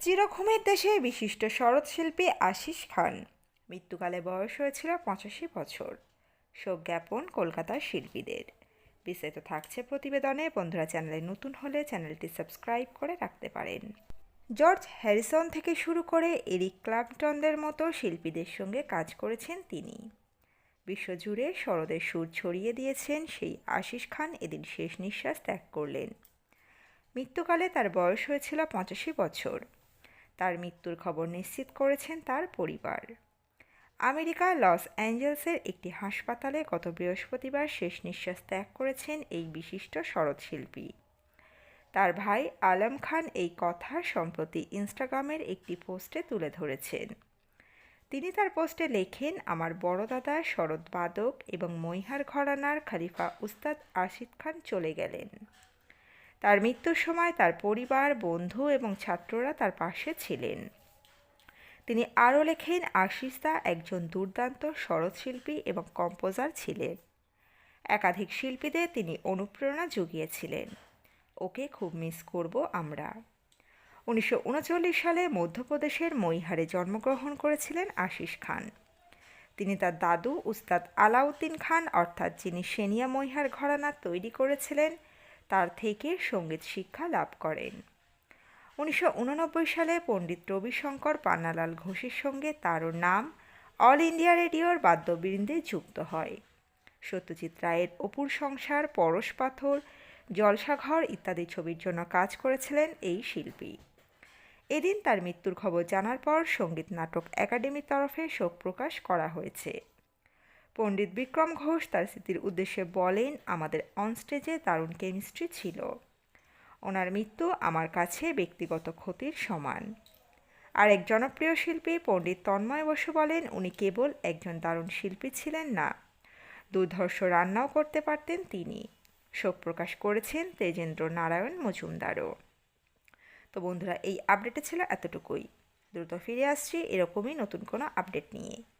চিরঘুমের দেশে বিশিষ্ট শরৎশিল্পী আশিস খান। মৃত্যুকালে বয়স হয়েছিল পঁচাশি বছর। শোক জ্ঞাপন কলকাতার শিল্পীদের। বিস্তারিত থাকছে প্রতিবেদনে। বন্ধুরা, চ্যানেলে নতুন হলে চ্যানেলটি সাবস্ক্রাইব করে রাখতে পারেন। জর্জ হ্যারিসন থেকে শুরু করে এরিক ক্লাপটনদের মতো শিল্পীদের সঙ্গে কাজ করেছেন তিনি। বিশ্বজুড়ে শরদের সুর ছড়িয়ে দিয়েছেন সেই আশিস খান এদিন শেষ নিঃশ্বাস ত্যাগ করলেন। মৃত্যুকালে তার বয়স হয়েছিল পঁচাশি বছর। তার মৃত্যুর খবর নিশ্চিত করেছেন তার পরিবার। আমেরিকা, লস অ্যাঞ্জেলসের একটি হাসপাতালে গত বৃহস্পতিবার শেষ নিঃশ্বাস ত্যাগ করেছেন এই বিশিষ্ট শরৎশিল্পী। তার ভাই আলম খান এই কথা সম্প্রতি ইনস্টাগ্রামের একটি পোস্টে তুলে ধরেছেন। তিনি তার পোস্টে লেখেন, আমার বড় দাদা শরৎ বাদক এবং মৈহার ঘরানার খালিফা উস্তাদ আশিদ খান চলে গেলেন। তার মৃত্যুর সময় তার পরিবার, বন্ধু এবং ছাত্ররা তার পাশে ছিলেন। তিনি আরও লেখেন, আশিসদা একজন দুর্দান্ত শরৎশিল্পী এবং কম্পোজার ছিলেন। একাধিক শিল্পীদের তিনি অনুপ্রেরণা জুগিয়েছিলেন। ওকে খুব মিস করব আমরা। উনিশশো উনচল্লিশ সালে মধ্যপ্রদেশের মৈহারে জন্মগ্রহণ করেছিলেন আশিস খান। তিনি তার দাদু উস্তাদ আলাউদ্দিন খান, অর্থাৎ যিনি সেনিয়া মৈহার ঘরানা তৈরি করেছিলেন তার থেকে সংগীত শিক্ষা লাভ করেন। উনিশশো উননব্বই সালে পণ্ডিত রবিশঙ্কর পান্নালাল ঘোষের সঙ্গে তারও নাম অল ইন্ডিয়া রেডিওর বাদ্যবৃন্দে যুক্ত হয়। সত্যজিৎ রায়ের অপুর সংসার, পরশ পাথর, জলসাঘর ইত্যাদি ছবির জন্য কাজ করেছিলেন এই শিল্পী। এদিন তার মৃত্যুর খবর জানার পর সংগীত নাটক একাডেমির তরফে শোক প্রকাশ করা হয়েছে। পণ্ডিত বিক্রম ঘোষ তার স্মৃতির উদ্দেশ্যে বলেন, আমাদের অনস্টেজে দারুণ কেমিস্ট্রি ছিল। ওনার মৃত্যু আমার কাছে ব্যক্তিগত ক্ষতির সমান। আর এক জনপ্রিয় শিল্পী পণ্ডিত তন্ময় বসু বলেন, উনি কেবল একজন দারুণ শিল্পী ছিলেন না। দুর্ধর্ষ রান্নাও করতে পারতেন তিনি। শোক প্রকাশ করেছেন তেজেন্দ্র নারায়ণ মজুমদারও। তো বন্ধুরা, এই আপডেটে ছিল এতটুকুই। দ্রুত ফিরে আসছি, এরকমই নতুন কোনো আপডেট নিয়ে।